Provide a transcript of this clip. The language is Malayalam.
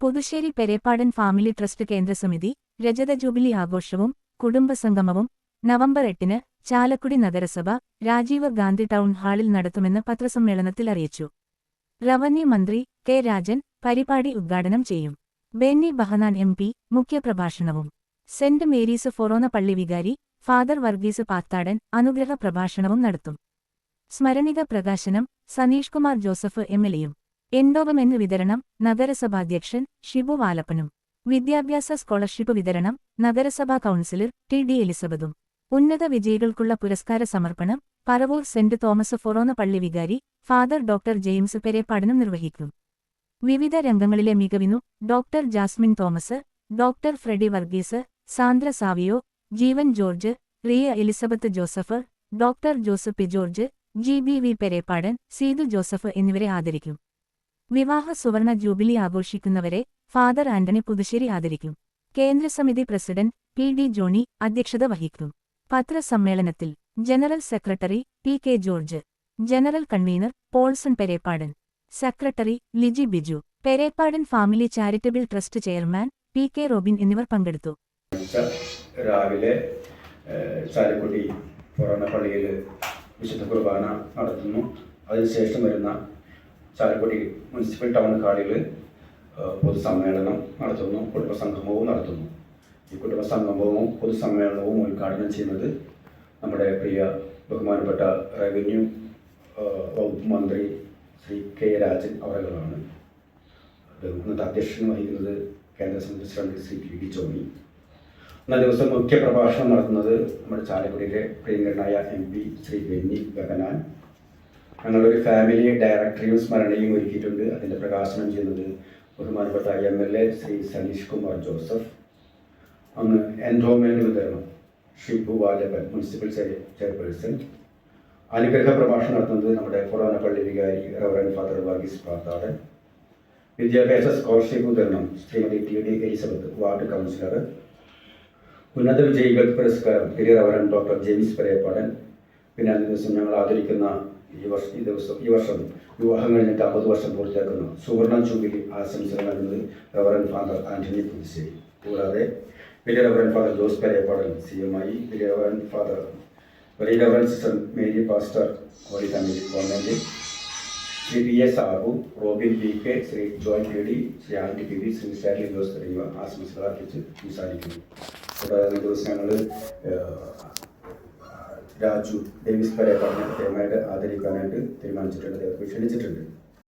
പുതുശ്ശേരി പെരേപ്പാടൻ ഫാമിലി ട്രസ്റ്റ് കേന്ദ്രസമിതി രജത ജൂബിലി ആഘോഷവും കുടുംബസംഗമവും നവംബർ എട്ടിന് ചാലക്കുടി നഗരസഭ രാജീവ് ഗാന്ധി ടൗൺ ഹാളിൽ നടത്തുമെന്ന് പത്രസമ്മേളനത്തിൽ അറിയിച്ചു. റവന്യൂ മന്ത്രി കെ രാജൻ പരിപാടി ഉദ്ഘാടനം ചെയ്യും. ബെന്നി ബഹനാൻ എം പി മുഖ്യപ്രഭാഷണവും. സെന്റ് മേരീസ് ഫൊറോന പള്ളി വികാരി ഫാദർ വർഗീസ് പാത്താടൻ അനുഗ്രഹ പ്രഭാഷണവും നടത്തും. സ്മരണിക പ്രകാശനം Saneesh Kumar Joseph M endowment വിതരണം നഗരസഭാധ്യക്ഷൻ ഷിബു വാലപ്പനും. വിദ്യാഭ്യാസ സ്കോളർഷിപ്പ് വിതരണം നഗരസഭാ കൗൺസിലർ ടി ഡി എലിസബത്തും. ഉന്നത വിജയികൾക്കുള്ള പുരസ്കാര സമർപ്പണം പറവൂർ സെന്റ് തോമസ് ഫൊറോന പള്ളി വികാരി ഫാദർ ഡോക്ടർ ജെയിംസ് പെരെ പഠനം നിർവഹിക്കും. വിവിധ രംഗങ്ങളിലെ മികവിനു doctor Jasmine Thomas doctor Freddy Varghese Sandra Savio Jeevan George Riya Elizabeth Joseph doctor Joseph P George G B V Perepadan Seethu Joseph എന്നിവരെ ആദരിക്കും. വിവാഹ സുവർണ ജൂബിലി ആഘോഷിക്കുന്നവരെ ഫാദർ ആന്റണി പുതുശ്ശേരി ആദരിക്കും. കേന്ദ്രസമിതി പ്രസിഡന്റ് പി ഡി ജോണി അധ്യക്ഷത വഹിക്കും. പത്രസമ്മേളനത്തിൽ general secretary P K George general convener Polson Perepadan secretary Liji Biju Perepadan family charitable trust chairman P K Robin എന്നിവർ പങ്കെടുത്തു. രാവിലെ ചാലക്കുടി ഫൊറോന പള്ളിയിൽ വിശുദ്ധ കുർബാന നടത്തുന്നു. അതിനുശേഷം വരുന്ന ചാലക്കുടി മുനിസിപ്പൽ ടൗൺ ഹാളിൽ പൊതുസമ്മേളനം നടത്തുന്നു. കുടുംബസംഗമവും നടത്തുന്നു. ഈ കുടുംബസംഗമവും പൊതുസമ്മേളനവും ഉദ്ഘാടനം ചെയ്യുന്നത് നമ്മുടെ പ്രിയ ബഹുമാനപ്പെട്ട റവന്യൂ വകുപ്പ് മന്ത്രി ശ്രീ കെ രാജൻ അവരുകളാണ്. ഇന്നത്തെ അധ്യക്ഷൻ വഹിക്കുന്നത് കേന്ദ്ര സമിതി ശ്രീ പി ഡി ചോമി അന്നാ ദിവസം മുഖ്യ പ്രഭാഷണം നടത്തുന്നത് നമ്മുടെ ചാലക്കുടിയിലെ പ്രിയങ്കരനായ എം പി ശ്രീ ബെന്നി ഗഗനാൻ. ഞങ്ങളൊരു ഫാമിലി ഡയറക്ടറിയും സ്മരണയും ഒരുക്കിയിട്ടുണ്ട്. അതിന്റെ പ്രകാശനം ചെയ്യുന്നത് ബഹുമാനപ്പെട്ട M L A Shri Saneesh Kumar Joseph. അന്ന് എൻഡോമെന്റ് വിതരണം ഷിബു വാലപ്പൻ മുനിസിപ്പൽ ചെയർപേഴ്സൺ അനുഗ്രഹ പ്രഭാഷണം നടത്തുന്നത് നമ്മുടെ പുറാനപ്പള്ളി പള്ളി വികാരി റവറൻ ഫാദർ വർഗീസ് പാത്താടൻ വിദ്യാഭ്യാസ സ്കോളർഷിപ്പ് വിതരണം Shrimati T D Elizabeth ward councillor. ഉന്നത വിജയികൾക്ക് പുരസ്കാരം ഹിരിയ റവറൻ ഡോക്ടർ ജെയിംസ് പരേപ്പാടൻ. പിന്നെ അന്നേ ദിവസം ഞങ്ങൾ ആദരിക്കുന്ന ഈ വർഷം ഈ ദിവസം ഈ വർഷം വിവാഹം കഴിഞ്ഞിട്ട് അമ്പത് വർഷം പൂർത്തിയാക്കുന്നു. സുവർണ ജൂബിലി ആശംസകൾ നൽകുന്നത് റവറൻ ഫാദർ ആന്റണി പുതുശ്ശേരി കൂടാതെ വലിയ reverend father Jose Perepadan C M I വലിയ റവറൻ ഫാദർ വലിയ reverend sister Mary pastor holy family convent Shri P S Sabu Robin B K Shri Joy P D Shri anti P V Shri സാരി ജോസ് തുടങ്ങിയവ ആശംസകൾ അർപ്പിച്ച് സംസാരിക്കുന്നു. കൂടാതെ ദിവസം ഞങ്ങൾ രാജു ഡേവിസ് പറഞ്ഞ പ്രത്യേകമായിട്ട് ആദരിക്കാനായിട്ട് തീരുമാനിച്ചിട്ടുണ്ട്. അദ്ദേഹത്തെ ക്ഷണിച്ചിട്ടുണ്ട്.